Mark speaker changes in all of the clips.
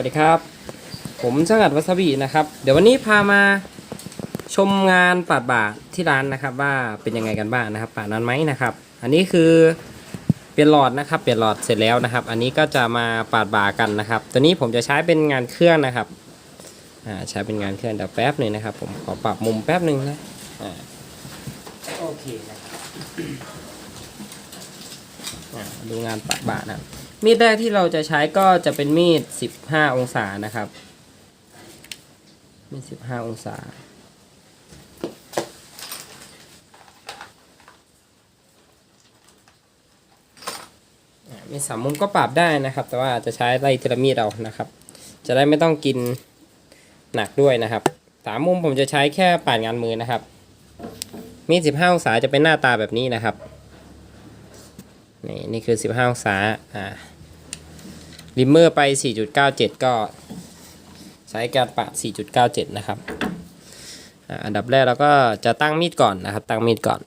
Speaker 1: วัสดีครับ ผมช่างอัดวัสบีนะครับ เดี๋ยววันนี้พามาชมงานปาดบ่าที่ร้านนะครับ ว่าเป็นยังไงกันบ้างนะครับปาดนั้นไหมนะครับ อันนี้คือเปลี่ยนหลอดนะครับ เปลี่ยนหลอดเสร็จแล้วนะครับ อันนี้ก็จะมาปาดบ่ากันนะครับ ตัวนี้ผมจะใช้เป็นงานเครื่องนะครับอ่าใช้เป็นงานเครื่องเดี๋ยวแป๊บหนึ่งนะครับ ผมขอปรับมุมแป๊บหนึ่งนะอ่าโอเคนะครับอ่าดูงานปาดบ่านะ มีดแรกที่เราจะใช้ก็จะเป็นมีด 15 องศานะครับ มีด 15 องศา มีสามมุมก็ปรับได้นะครับ แต่ว่าจะใช้ไล่ทีละมีดเอานะครับ จะได้ไม่ต้องกินหนักด้วยนะครับ สามมุมผมจะใช้แค่ปาดงานมือนะครับ มีด 15 องศาจะเป็นหน้าตาแบบนี้นะครับนี่นี่คือ 15 องศา อ่า ริมเมอร์ไป 4.97 ก็ใช้การปาด4.97 นะครับ อันดับแรกเราก็จะตั้งมีดก่อนนะครับ ตั้งมีดก่อน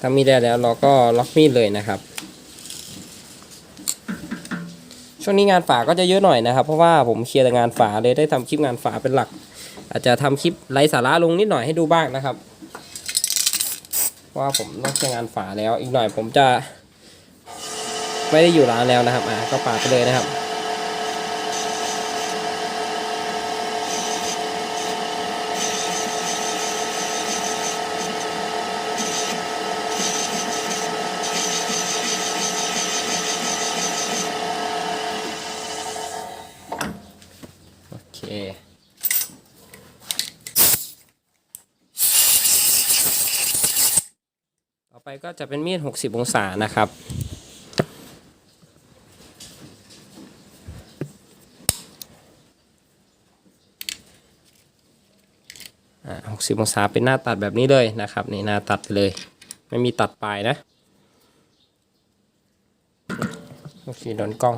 Speaker 1: ตั้งมีดได้แล้วเราก็ล็อกมีดเลยนะครับ ช่วงนี้งานฝาก็จะเยอะหน่อยนะครับ เพราะว่าผมเคลียร์แต่งานฝาเลยได้ทำคลิปงานฝาเป็นหลัก อาจจะทำคลิปไร้สาระลงนิดหน่อยให้ดูบ้างนะครับเพราะว่าผมต้องเคลียร์งานฝาแล้วอีกหน่อยผมจะ ไม่ได้อยู่ร้านแล้วนะครับอะก็ปากไปเลยนะครับ เค ต่อไปก็จะเป็นมีด 60 องศานะครับอ่า60องศาเป็นหน้าตัดแบบนี้เลยนะครับ นี่หน้าตัดเลย ไม่มีตัดปลายนะ โอเคโดนกล้อง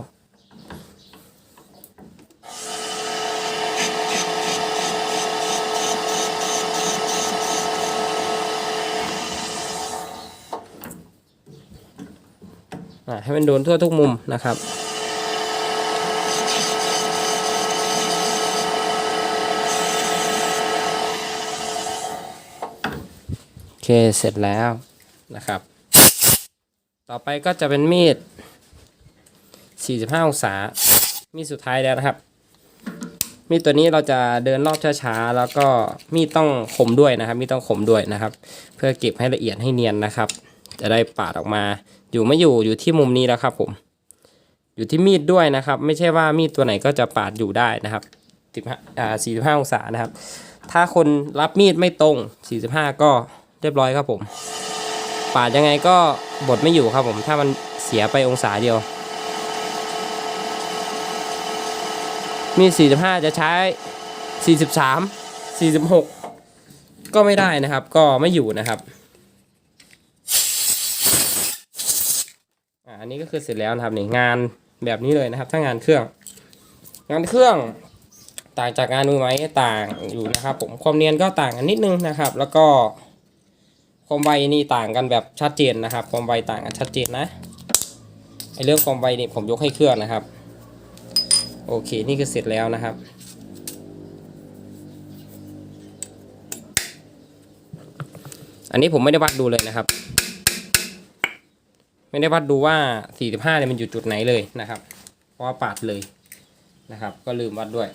Speaker 1: ให้มันโดนทั่วทุกมุมนะครับโอเคเสร็จแล้วนะครับ ต่อไปก็จะเป็นมีด 45 องศา มีดสุดท้ายแล้วนะครับ มีดตัวนี้เราจะเดินรอบช้าๆ แล้วก็มีดต้องคมด้วยนะครับ มีดต้องคมด้วยนะครับ เพื่อเก็บให้ละเอียดให้เนียนนะครับ จะได้ปาดออกมา อยู่ไม่อยู่อยู่ที่มุมนี้แล้วครับ ผม อยู่ที่มีดด้วยนะครับ ไม่ใช่ว่ามีดตัวไหนก็จะปาดอยู่ได้นะครับ15อ่า45องศานะครับ ถ้าคนรับมีดไม่ตรง45ก็เรียบร้อยครับผม ปาดยังไงก็บดไม่อยู่ครับผม ถ้ามันเสียไปองศาเดียว มีด45จะใช้43 46ก็ไม่ได้นะครับ ก็ไม่อยู่นะครับ อ่า อันนี้ก็คือเสร็จแล้วนะครับนี่งานแบบนี้เลยนะครับถ้างานเครื่อง งานเครื่องต่างจากงานมือไม้ต่างอยู่นะครับ ผมความเนียนก็ต่างกันนิดนึงนะครับ แล้วก็ความไวนี่ต่างกันแบบชัดเจนนะครับ ความไวต่างกันชัดเจนนะไอเรื่องความไวนี่ผมยกให้เครื่องนะครับ โอเคนี่คือเสร็จแล้วนะครับอันนี้ผมไม่ได้วัดดูเลยนะครับ ไม่ได้วัดดูว่า 45เนี่ยมันอยู่จุดไหนเลยนะครับ เพราะว่าปาดเลยนะครับ ก็ลืมวัดด้วย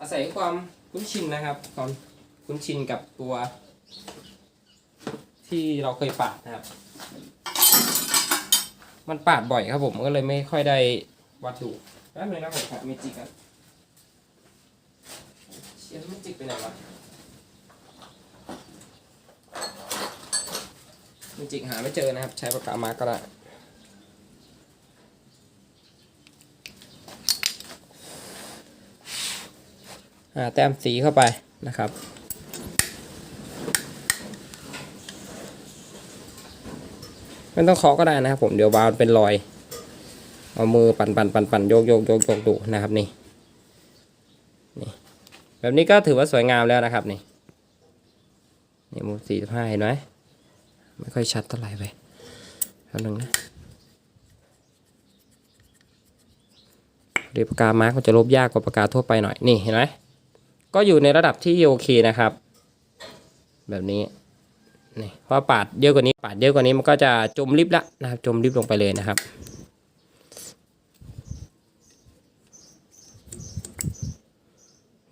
Speaker 1: อาศัยความคุ้นชินนะครับความคุ้นชินกับตัว ที่เราเคยปาดนะครับ มันปาดบ่อยครับผมก็เลยไม่ค่อยได้วัดดูแป๊บนึงนะผมครับเมจิกครับเชียร์เมจิกไปไหนวะ จริงๆหาไม่เจอนะครับ ใช้ปากกามากก็ได้อ่าแต้มสีเข้าไปนะครับไม่ต้องเคาะก็ได้นะครับผมเดี๋ยววาวเป็นรอย เอามือปั่นปั่นปั่นปั่นโยกโยกโยกโยกดูนะครับนี่นี่ แบบนี้ก็ถือว่าสวยงามแล้วนะครับนี่นี่มุมสี่สิบห้าเห็นไหม ไม่ค่อยชัดเท่าไหร่ไปแป๊บนึงนะเรียปากกามาร์กมันจะลบยากกว่าปากกาทั่วไปหน่อยนี่เห็นไหมก็อยู่ในระดับที่โอเคนะครับ แบบนี้นี่พราปาดเยอะกว่านี้ปาดเยอะกว่านี้มันก็จะจมลิบละนะครับจมลิบลงไปเลยนะครับ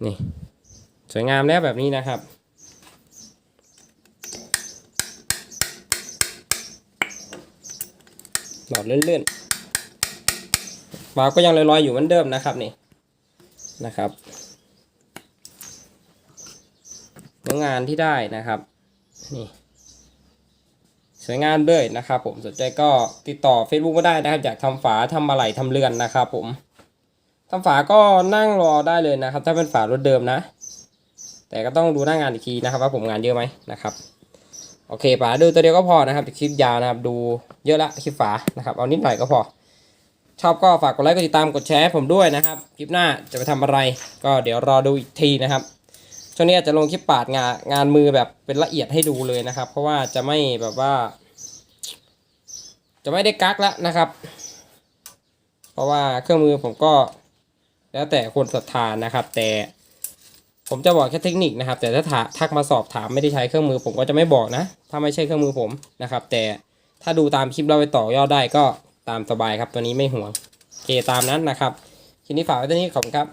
Speaker 1: นี่สวยงามแล้วแบบนี้นะครับ หลอดเลื่อนๆวาล์วก็ยังลอยๆอยู่เหมือนเดิมนะครับนี่นะครับเนื้องานที่ได้นะครับนี่สวยงามเลยนะครับ ผมสนใจก็ติดต่อ Facebook ก็ได้นะครับอยากทำฝาทำอะไรทำเรือนนะครับผมทำฝาก็นั่งรอได้เลยนะครับ ถ้าเป็นฝารถเดิมนะ แต่ก็ต้องดูหน้างานอีกทีนะครับ ว่าผมงานเยอะไหมนะครับ โอเคฝาดูตัวเดียวก็พอนะครับคลิปยาวนะครับ ดูเยอะละคลิปฝานะครับเอานิดหน่อยก็พอ ชอบก็ฝากกดไลค์กดติดตามกดแชร์ผมด้วยนะครับ คลิปหน้าจะไปทำอะไร ก็เดี๋ยวรอดูอีกทีนะครับช่วงนี้จจะลงคลิปปาดงานงานมือแบบเป็นละเอียดให้ดูเลยนะครับ เพราะว่าจะไม่แบบว่า จะไม่ได้กักแล้วนะครับ เพราะว่าเครื่องมือผมก็ แล้วแต่คนศรัทธานะครับ แต่ ผมจะบอกแค่เทคนิคนะครับ แต่ถ้าทักมาสอบถามไม่ได้ใช้เครื่องมือ ผมก็จะไม่บอกนะ ถ้าไม่ใช่เครื่องมือผมนะครับ แต่ถ้าดูตามคลิปเราไปต่อยอดได้ก็ตามสบายครับตัวนี้ไม่ห่วงโอเคตามนั้นนะครับคลิปนี้ฝากไว้ตัวนี้ขอบคุณครับ